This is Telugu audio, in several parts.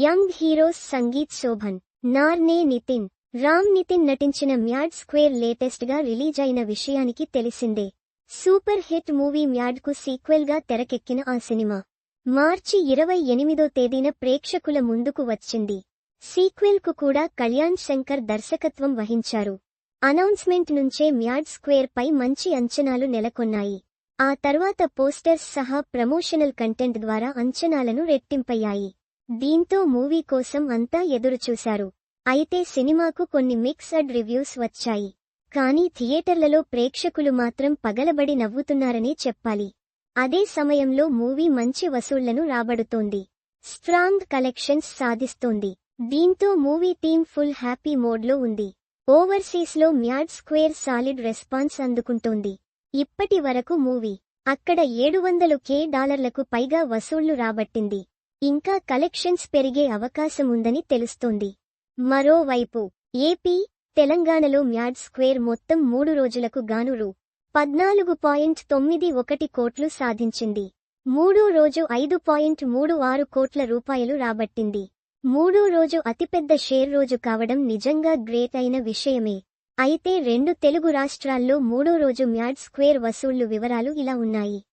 యంగ్ హీరోస్ సంగీత్ శోభన్ నార్నే నితిన్ రామ్ నితిన్ నటించిన మ్యాడ్ స్క్వేర్ లేటెస్ట్గా రిలీజ్ అయిన విషయానికి తెలిసిందే. సూపర్ హిట్ మూవీ మ్యాడ్కు సీక్వెల్గా తెరకెక్కిన ఆ సినిమా. మార్చి ఇరవై ఎనిమిదో తేదీన ప్రేక్షకుల ముందుకు వచ్చింది. సీక్వెల్కు కూడా కళ్యాణ్ శంకర్ దర్శకత్వం వహించారు. అనౌన్స్మెంట్ నుంచే మ్యాడ్ స్క్వేర్ పై మంచి అంచనాలు నెలకొన్నాయి. ఆ తర్వాత పోస్టర్స్ సహా ప్రమోషనల్ కంటెంట్ ద్వారా అంచనాలను రెట్టింపయ్యాయి. దీంతో మూవీ కోసం అంతా ఎదురుచూశారు. అయితే సినిమాకు కొన్ని మిక్స్డ్ రివ్యూస్ వచ్చాయి. కానీ థియేటర్లలో ప్రేక్షకులు మాత్రం పగలబడి నవ్వుతున్నారనే చెప్పాలి. అదే సమయంలో మూవీ మంచి వసూళ్ళను రాబడుతోంది. Strong collections సాధిస్తోంది. దీంతో మూవీ టీం ఫుల్ హ్యాపీ మోడ్లో ఉంది. ఓవర్సీస్లో మ్యాడ్ స్క్వేర్ సాలిడ్ రెస్పాన్స్ అందుకుంటోంది. ఇప్పటి వరకు మూవీ అక్కడ ఏడు వందలు కే డాలర్లకు పైగా వసూళ్ళు రాబట్టింది. ఇంకా కలెక్షన్స్ పెరిగే అవకాశముందని తెలుస్తోంది. మరోవైపు ఏపీ తెలంగాణలో మ్యాడ్ స్క్వేర్ మొత్తం మూడు రోజులకు గాను రూ పద్నాలుగు పాయింట్ తొమ్మిది ఒకటి కోట్లు సాధించింది. మూడో రోజు ఐదు పాయింట్ మూడు ఆరు కోట్ల రూపాయలు రాబట్టింది. మూడో రోజు అతిపెద్ద షేర్ రోజు కావడం నిజంగా గ్రేట్ అయిన విషయమే. అయితే రెండు తెలుగు రాష్ట్రాల్లో మూడో రోజు మ్యాడ్ స్క్వేర్ వసూళ్ళు వివరాలు ఇలా ఉన్నాయి.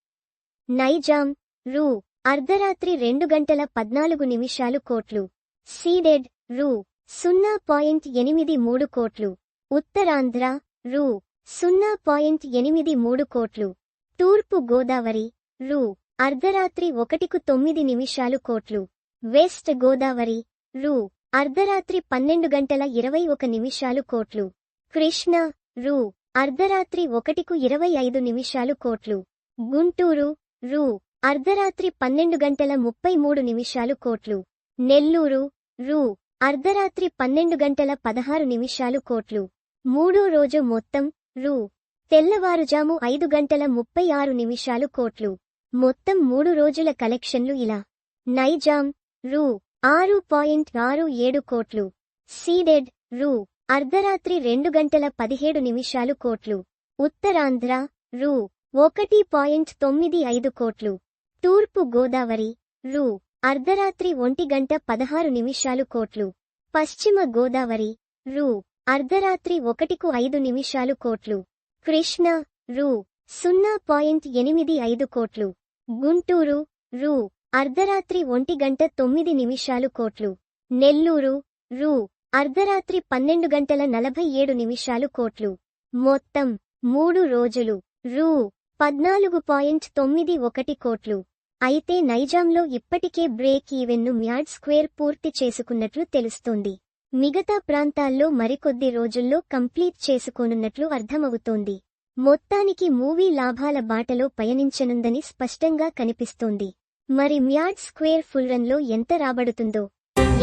నైజాం రూ. అర్ధరాత్రి రెండు గంటల పద్నాలుగు నిమిషాలు కోట్లు. సీడెడ్ రూ. సున్నా పాయింట్ ఎనిమిది మూడు కోట్లు. ఉత్తరాంధ్ర రూ. సున్నా పాయింట్ ఎనిమిది మూడు కోట్లు. తూర్పు గోదావరి రూ. అర్ధరాత్రి ఒకటికు తొమ్మిది నిమిషాలు కోట్లు. వెస్ట్ గోదావరి రూ. అర్ధరాత్రి పన్నెండు గంటల ఇరవై ఒక నిమిషాలు కోట్లు. కృష్ణ రూ. అర్ధరాత్రి ఒకటికు ఇరవై ఐదు నిమిషాలు కోట్లు. గుంటూరు రూ. అర్ధరాత్రి పన్నెండు గంటల ముప్పై మూడు నిమిషాలు కోట్లు. నెల్లూరు రూ. అర్ధరాత్రి పన్నెండు గంటల పదహారు నిమిషాలు కోట్లు. మూడో రోజు మొత్తం రూ. తెల్లవారుజాము ఐదు గంటల ముప్పై ఆరు నిమిషాలు కోట్లు. మొత్తం మూడు రోజుల కలెక్షన్లు ఇలా. నైజాం రూ. ఆరు పాయింట్ ఆరు ఏడు కోట్లు. సీడెడ్ రూ. అర్ధరాత్రి రెండు గంటల పదిహేడు నిమిషాలు కోట్లు. ఉత్తరాంధ్ర రూ. ఒకటి పాయింట్ తొమ్మిది ఐదు కోట్లు. తూర్పు గోదావరి రూ అర్ధరాత్రి ఒంటి గంట పదహారు నిమిషాలు కోట్లు. పశ్చిమ గోదావరి రూ అర్ధరాత్రి ఒకటికు ఐదు నిమిషాలు కోట్లు. కృష్ణ రూ సున్నా పాయింట్ ఎనిమిది ఐదు కోట్లు. గుంటూరు రూ అర్ధరాత్రి ఒంటి గంట తొమ్మిది నిమిషాలు కోట్లు. నెల్లూరు రూ అర్ధరాత్రి పన్నెండు గంటల నలభై ఏడు నిమిషాలు కోట్లు. మొత్తం మూడు రోజులు రూ పద్నాలుగు పాయింట్ తొమ్మిది ఒకటి కోట్లు. అయితే నైజాంలో ఇప్పటికే బ్రేక్ ఈవెన్ను మ్యాడ్ స్క్వేర్ పూర్తి చేసుకున్నట్లు తెలుస్తోంది. మిగతా ప్రాంతాల్లో మరికొద్ది రోజుల్లో కంప్లీట్ చేసుకోనున్నట్లు అర్థమవుతోంది. మొత్తానికి మూవీ లాభాల బాటలో పయనించనుందని స్పష్టంగా కనిపిస్తోంది. మరి మ్యాడ్ స్క్వేర్ ఫుల్ రన్లో ఎంత రాబడుతుందో?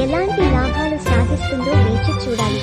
ఎలాంటి లాభాలు సాధిస్తుందో వేచి చూడాలి.